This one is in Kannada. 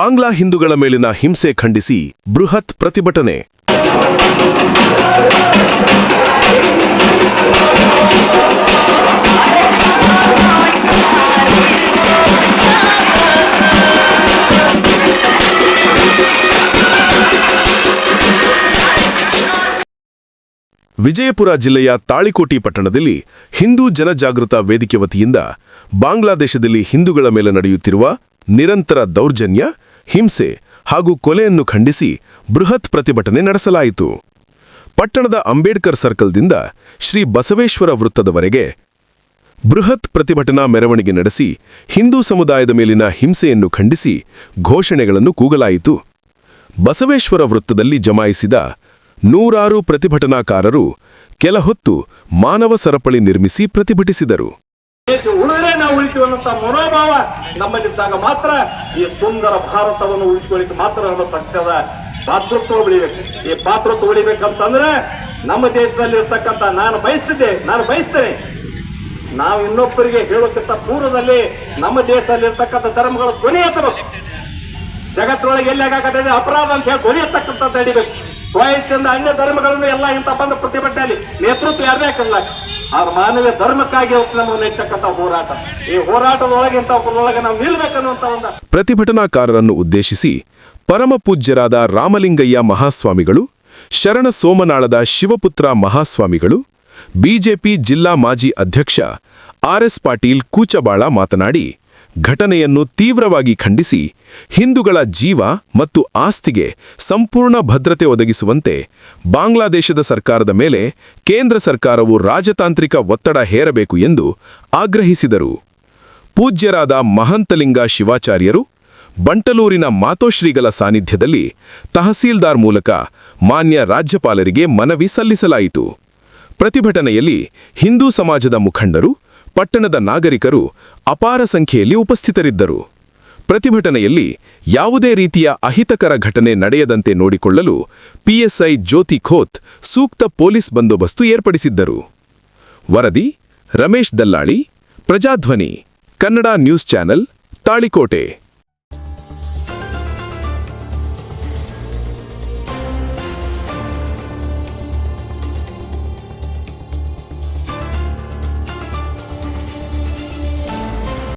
ಬಾಂಗ್ಲಾ ಹಿಂದೂಗಳ ಮೇಲಿನ ಹಿಂಸೆ ಖಂಡಿಸಿ ಬೃಹತ್ ಪ್ರತಿಭಟನೆ. ವಿಜಯಪುರ ಜಿಲ್ಲೆಯ ತಾಳಿಕೋಟಿ ಪಟ್ಟಣದಲ್ಲಿ ಹಿಂದೂ ಜನಜಾಗೃತ ವೇದಿಕೆ ವತಿಯಿಂದ ಬಾಂಗ್ಲಾದೇಶದಲ್ಲಿ ಹಿಂದೂಗಳ ಮೇಲೆ ನಡೆಯುತ್ತಿರುವ ನಿರಂತರ ದೌರ್ಜನ್ಯ ಹಿಂಸೆ ಹಾಗೂ ಕೊಲೆಯನ್ನು ಖಂಡಿಸಿ ಬೃಹತ್ ಪ್ರತಿಭಟನೆ ನಡೆಸಲಾಯಿತು. ಪಟ್ಟಣದ ಅಂಬೇಡ್ಕರ್ ಸರ್ಕಲ್ದಿಂದ ಶ್ರೀ ಬಸವೇಶ್ವರ ವೃತ್ತದವರೆಗೆ ಬೃಹತ್ ಪ್ರತಿಭಟನಾ ಮೆರವಣಿಗೆ ನಡೆಸಿ ಹಿಂದೂ ಸಮುದಾಯದ ಮೇಲಿನ ಹಿಂಸೆಯನ್ನು ಖಂಡಿಸಿ ಘೋಷಣೆಗಳನ್ನು ಕೂಗಲಾಯಿತು. ಬಸವೇಶ್ವರ ವೃತ್ತದಲ್ಲಿ ಜಮಾಯಿಸಿದ ನೂರಾರು ಪ್ರತಿಭಟನಾಕಾರರು ಕೆಲಹೊತ್ತು ಮಾನವ ಸರಪಳಿ ನಿರ್ಮಿಸಿ ಪ್ರತಿಭಟಿಸಿದರು. ದೇಶ ಉಳಿದ್ರೆ ನಾವು ಅನ್ನೋಂಥ ಮನೋಭಾವ ನಮ್ಮಲ್ಲಿದ್ದಾಗ ಮಾತ್ರ ಈ ಸುಂದರ ಭಾರತವನ್ನು ಉಳಿಸಿಕೊಳ್ಳಿಕ್ಕೆ ಮಾತ್ರ ನಮ್ಮ ಪಕ್ಷದ ಪಾತೃತ್ವ ಉಳಿಬೇಕು. ಈ ಪಾತೃತ್ವ ಉಳಿಬೇಕಂತಂದ್ರೆ ನಮ್ಮ ದೇಶದಲ್ಲಿ ಇರ್ತಕ್ಕಂಥ ನಾನು ಬಯಸ್ತಿದ್ದೆ, ನಾನು ಬಯಸ್ತೇನೆ. ನಾವು ಇನ್ನೊಬ್ಬರಿಗೆ ಹೇಳೋಕ್ಕಿಂತ ಪೂರ್ವದಲ್ಲಿ ನಮ್ಮ ದೇಶದಲ್ಲಿ ಇರ್ತಕ್ಕಂಥ ಧರ್ಮಗಳು ಧ್ವನಿ ಎತ್ತಬೇಕು. ಎಲ್ಲಿ ಎಲ್ಲಾಗತ್ತದೆ ಅಪರಾಧ ಅಂತ ಹೇಳಿ ಧ್ವನಿ ಎತ್ತಕ್ಕಂಥದ್ದು ನಡಿಬೇಕು. ಸ್ವಯಚ್ಛಂದ ಅನ್ಯ ಧರ್ಮಗಳನ್ನು ಎಲ್ಲ ಇಂಥ ಬಂದ ಪ್ರತಿಭಟನೆಯಲ್ಲಿ ನೇತೃತ್ವ ಯಾರೇ ಹಾಕಲ್ಲ ಅವ್ರ ಮಾನವೀಯ ಧರ್ಮಕ್ಕಾಗಿ ಅವತ್ತು ನಮಗೆ ಹೋರಾಟ. ಈ ಹೋರಾಟದೊಳಗೆ ಇಂಥವ್ರೊಳಗೆ ನಾವು ನಿಲ್ಬೇಕನ್ನುವಂಥ ಒಂದು ಪ್ರತಿಭಟನಾಕಾರರನ್ನು ಉದ್ದೇಶಿಸಿ ಪರಮಪೂಜ್ಯರಾದ ರಾಮಲಿಂಗಯ್ಯ ಮಹಾಸ್ವಾಮಿಗಳು, ಶರಣ ಸೋಮನಾಳದ ಶಿವಪುತ್ರ ಮಹಾಸ್ವಾಮಿಗಳು, ಬಿಜೆಪಿ ಜಿಲ್ಲಾ ಮಾಜಿ ಅಧ್ಯಕ್ಷ ಆರ್ ಎಸ್ ಪಾಟೀಲ್ ಕೂಚಬಾಳ ಮಾತನಾಡಿ ಘಟನೆಯನ್ನು ತೀವ್ರವಾಗಿ ಖಂಡಿಸಿ, ಹಿಂದೂಗಳ ಜೀವ ಮತ್ತು ಆಸ್ತಿಗೆ ಸಂಪೂರ್ಣ ಭದ್ರತೆ ಒದಗಿಸುವಂತೆ ಬಾಂಗ್ಲಾದೇಶದ ಸರ್ಕಾರದ ಮೇಲೆ ಕೇಂದ್ರ ಸರ್ಕಾರವು ರಾಜತಾಂತ್ರಿಕ ಒತ್ತಡ ಹೇರಬೇಕು ಎಂದು ಆಗ್ರಹಿಸಿದರು. ಪೂಜ್ಯರಾದ ಮಹಂತಲಿಂಗ ಶಿವಾಚಾರ್ಯರು ಬಂಟಲೂರಿನ ಮಾತೋಶ್ರೀಗಳ ಸಾನ್ನಿಧ್ಯದಲ್ಲಿ ತಹಸೀಲ್ದಾರ್ ಮೂಲಕ ಮಾನ್ಯ ರಾಜ್ಯಪಾಲರಿಗೆ ಮನವಿ ಸಲ್ಲಿಸಲಾಯಿತು. ಪ್ರತಿಭಟನೆಯಲ್ಲಿ ಹಿಂದೂ ಸಮಾಜದ ಮುಖಂಡರು ಪಟ್ಟಣದ ನಾಗರಿಕರು ಅಪಾರ ಸಂಖ್ಯೆಯಲ್ಲಿ ಉಪಸ್ಥಿತರಿದ್ದರು. ಪ್ರತಿಭಟನೆಯಲ್ಲಿ ಯಾವುದೇ ರೀತಿಯ ಅಹಿತಕರ ಘಟನೆ ನಡೆಯದಂತೆ ನೋಡಿಕೊಳ್ಳಲು ಪಿಎಸ್ಐ ಜ್ಯೋತಿ ಖೋತ್ ಸೂಕ್ತ ಪೊಲೀಸ್ ಬಂದೋಬಸ್ತು ಏರ್ಪಡಿಸಿದ್ದರು. ವರದಿ, ರಮೇಶ್ ದಲ್ಲಾಳಿ, ಪ್ರಜಾಧ್ವನಿ, ಕನ್ನಡ ನ್ಯೂಸ್ ಚಾನೆಲ್, ತಾಳಿಕೋಟೆ.